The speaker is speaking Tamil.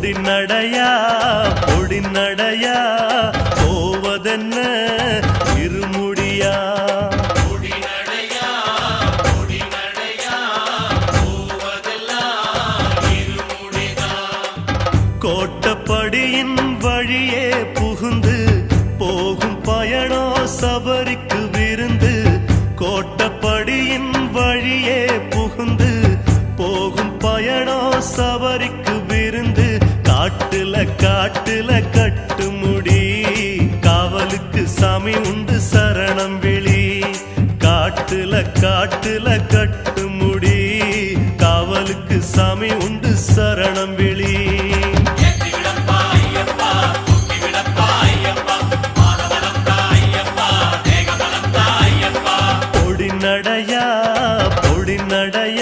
பொடி நடையா பொடி நடையா போவதென்ன இருமுடியா கோட்டப்படியின் வழியே புகுந்து போகும் பயணோ சபரிக்கு விருந்து கோட்டப்படியின் வழியே புகுந்து போகும் பயணோ சபரிக்கு காட்டுல கட்டு முடி. காவலுக்கு சாமி உண்டு சரணம் விழி காட்டுல காட்டுல கட்டு முடி. காவலுக்கு சாமி உண்டு சரணம் விழி பொடி நடையா பொடி நடையா